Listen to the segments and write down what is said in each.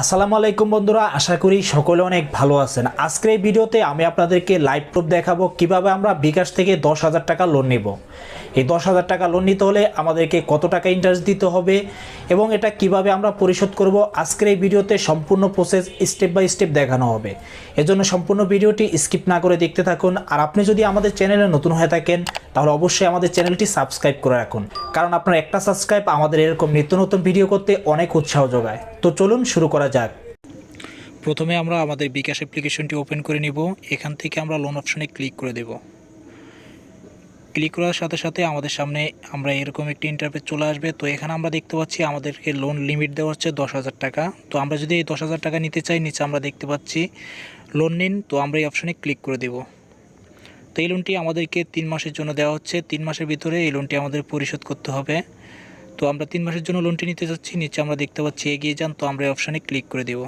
আসসালামু আলাইকুম বন্ধুরা, আশা করি সকলে অনেক ভালো আছেন। আজকের এই ভিডিওতে আমি আপনাদেরকে লাইভ প্রুফ দেখাবো কীভাবে আমরা বিকাশ থেকে দশ হাজার টাকা লোন নেব। এই দশ হাজার টাকা লোন নিতে হলে আমাদেরকে কত টাকা ইন্টারেস্ট দিতে হবে এবং এটা কীভাবে আমরা পরিশোধ করব আজকের এই ভিডিওতে সম্পূর্ণ প্রসেস স্টেপ বাই স্টেপ দেখানো হবে। এজন্য সম্পূর্ণ ভিডিওটি স্কিপ না করে দেখতে থাকুন। আর আপনি যদি আমাদের চ্যানেলে নতুন হয়ে থাকেন, তাহলে অবশ্যই আমাদের চ্যানেলটি সাবস্ক্রাইব করে রাখুন। কারণ আপনার একটা সাবস্ক্রাইব আমাদের এরকম নিত্য নতুন ভিডিও করতে অনেক উৎসাহ যোগায়। তো চলুন শুরু করা যাক। প্রথমে আমরা আমাদের বিকাশ অ্যাপ্লিকেশনটি ওপেন করে নিব। এখান থেকে আমরা লোন অপশনে ক্লিক করে দেব। ক্লিক করার সাথে সাথে আমাদের সামনে আমরা এরকম একটি ইন্টারফেস চলে আসবে। তো এখানে আমরা দেখতে পাচ্ছি আমাদেরকে লোন লিমিট দেওয়া হচ্ছে দশ হাজার টাকা। তো আমরা যদি এই দশ হাজার টাকা নিতে চাই, নিচে আমরা দেখতে পাচ্ছি লোন নিন। তো আমরা এই অপশনে ক্লিক করে দেব। তো এই লোনটি আমাদেরকে তিন মাসের জন্য দেওয়া হচ্ছে। তিন মাসের ভিতরে এই লোনটি আমাদের পরিশোধ করতে হবে। তো আমরা তিন মাসের জন্য লোনটি নিতে চাচ্ছি নিচে আমরা দেখতে পাচ্ছি এগিয়ে যান। তো আমরা এই অপশানে ক্লিক করে দেব।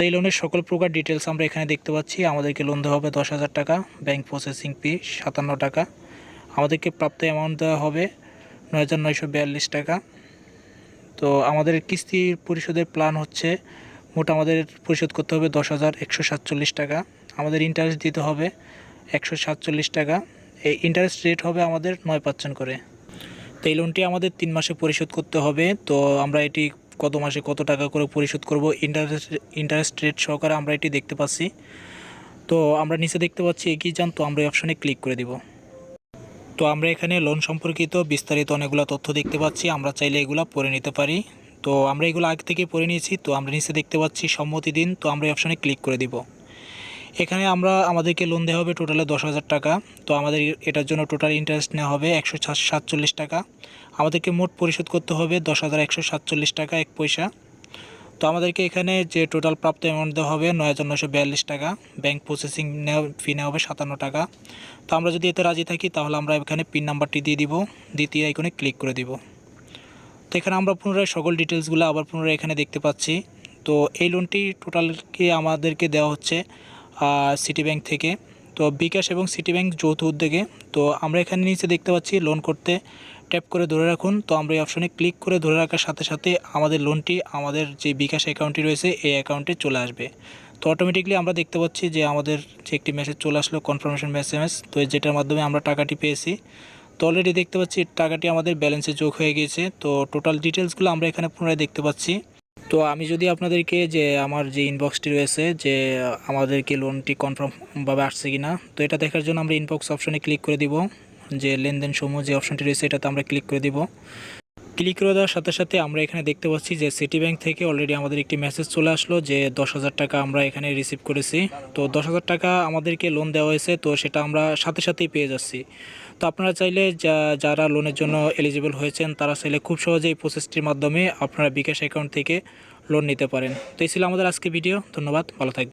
তো এই লোনের সকল প্রকার ডিটেলস আমরা এখানে দেখতে পাচ্ছি। আমাদেরকে লোন দেওয়া হবে দশ হাজার টাকা ব্যাংক প্রসেসিং ফি সাতান্ন টাকা। আমাদেরকে প্রাপ্ত অ্যামাউন্ট দেওয়া হবে নয় হাজার নয়শো বিয়াল্লিশ টাকা। তো আমাদের কিস্তির পরিশোধের প্ল্যান হচ্ছে, মোট আমাদের পরিশোধ করতে হবে দশ হাজার একশো সাতচল্লিশ টাকা। আমাদের ইন্টারেস্ট দিতে হবে একশো সাতচল্লিশ টাকা। এই ইন্টারেস্ট রেট হবে আমাদের নয় পার্সেন্ট করে। তো এই লোনটি আমাদের তিন মাসে পরিশোধ করতে হবে। তো আমরা এটি কত মাসে কত টাকা করে পরিশোধ করব ইন্টারেস্ট ইন্টারেস্ট রেট সহকারে আমরা এটি দেখতে পাচ্ছি। তো আমরা নিচে দেখতে পাচ্ছি এগিয়ে যান তো আমরা এই অপশানে ক্লিক করে দিব। তো আমরা এখানে লোন সম্পর্কিত বিস্তারিত অনেকগুলো তথ্য দেখতে পাচ্ছি, আমরা চাইলে এগুলো পরে নিতে পারি। তো আমরা এগুলো আগে থেকে পরে নিয়েছি, তো আমরা নিচে দেখতে পাচ্ছি সম্মতি দিন, তো আমরা এই অপশানে ক্লিক করে দিব। এখানে আমরা আমাদেরকে লোন দেওয়া হবে টোটালে দশ হাজার টাকা। তো আমাদের এটার জন্য টোটাল ইন্টারেস্ট নেওয়া হবে একশো সাতচল্লিশ টাকা। আমাদেরকে মোট পরিশোধ করতে হবে দশ হাজার একশো সাতচল্লিশ টাকা এক পয়সা। তো আমাদেরকে এখানে যে টোটাল প্রাপ্ত অ্যামাউন্ট দেওয়া হবে নয় হাজার নশো বিয়াল্লিশ টাকা। ব্যাংক প্রসেসিং নেওয়া ফি নেওয়া হবে সাতান্ন টাকা। তো আমরা যদি এতে রাজি থাকি তাহলে আমরা এখানে পিন নাম্বারটি দিয়ে দিব। দ্বিতীয় আইকনে ক্লিক করে দিব। তো এখানে আমরা পুনরায় সকল ডিটেলসগুলো আবার পুনরায় এখানে দেখতে পাচ্ছি। তো এই লোনটি টোটালকে আমাদেরকে দেওয়া হচ্ছে সিটি ব্যাংক থেকে। তো বিকাশ এবং সিটি ব্যাংক যৌথ উদ্যোগে, তো আমরা এখানে নিচে দেখতে পাচ্ছি লোন করতে। ট্যাপ করে ধরে রাখুন। তো আমরা এই অপশনে ক্লিক করে ধরে রাখার সাথে সাথে আমাদের লোনটি আমাদের যে বিকাশ অ্যাকাউন্টটি রয়েছে, এই অ্যাকাউন্টে চলে আসবে। তো অটোমেটিকলি আমরা দেখতে পাচ্ছি যে আমাদের যে একটি মেসেজ চলে আসলো কনফার্মেশন মেসেজ তো যেটার মাধ্যমে আমরা টাকাটি পেয়েছি। তো অলরেডি দেখতে পাচ্ছি টাকাটি আমাদের ব্যালেন্সে যোগ হয়ে গিয়েছে। তো টোটাল ডিটেলসগুলো আমরা এখানে পুনরায় দেখতে পাচ্ছি। তো আমি যদি আপনাদেরকে যে আমার যে ইনবক্সটি রয়েছে, যে আমাদেরকে লোনটি কনফার্মভাবে আসছে কি না তো এটা দেখার জন্য আমরা ইনবক্স অপশনে ক্লিক করে দিব। যে লেনদেন সমূহ যে অপশনটি রয়েছে, এটাতে আমরা ক্লিক করে দিব। ক্লিক করে দেওয়ার সাথে সাথে আমরা এখানে দেখতে পাচ্ছি যে সিটি ব্যাংক থেকে অলরেডি আমাদের একটি মেসেজ চলে আসলো যে দশ হাজার টাকা আমরা এখানে রিসিভ করেছি। তো দশ হাজার টাকা আমাদেরকে লোন দেওয়া হয়েছে, তো সেটা আমরা সাথে সাথেই পেয়ে যাচ্ছি। তো আপনারা চাইলে যা, যারা লোনের জন্য এলিজিবল হয়েছেন, তারা চাইলে খুব সহজে এই প্রসেসটির মাধ্যমে আপনারা বিকাশ অ্যাকাউন্ট থেকে লোন নিতে পারেন। তো এই ছিল আমাদের আজকে ভিডিও ধন্যবাদ, ভালো থাকবেন।